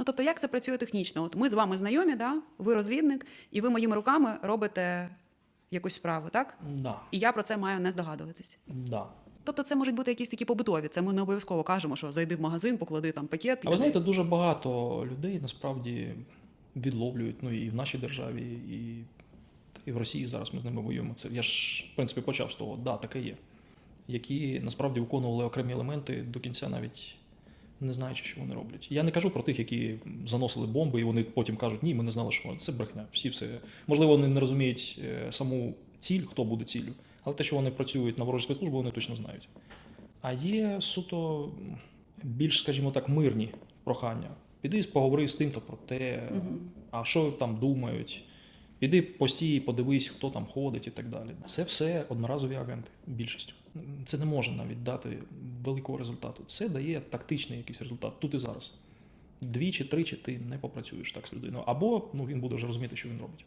Ну тобто, як це працює технічно? От ми з вами знайомі, да? ви розвідник, і ви моїми руками робите якусь справу, так? Да, І я про це маю не здогадуватись. да. Тобто, це можуть бути якісь такі побутові. Це ми не обов'язково кажемо, що зайди в магазин, поклади там пакет. А ви знаєте, дуже багато людей насправді відловлюють, ну і в нашій державі, і, і в Росії зараз ми з ними воюємо. Це я ж в принципі почав з того, да, таке є. Які насправді виконували окремі елементи до кінця навіть не знаючи, що вони роблять. Я не кажу про тих, які заносили бомби, і вони потім кажуть, ні, ми не знали, що вони. це брехня. Всі все. Можливо, вони не розуміють е, саму ціль, хто буде ціллю, але те, що вони працюють на ворожу спецслужбу, вони точно знають. А є суто більш, скажімо так, мирні прохання. Піди поговори з тим-то про те, а що там думають. Піди постій, подивись, хто там ходить і так далі. Це все одноразові агенти більшістю. Це не може навіть дати великого результату. Це дає тактичний якийсь результат тут і зараз. Двічі, тричі ти не попрацюєш так з людиною. Або ну, він буде вже розуміти, що він робить.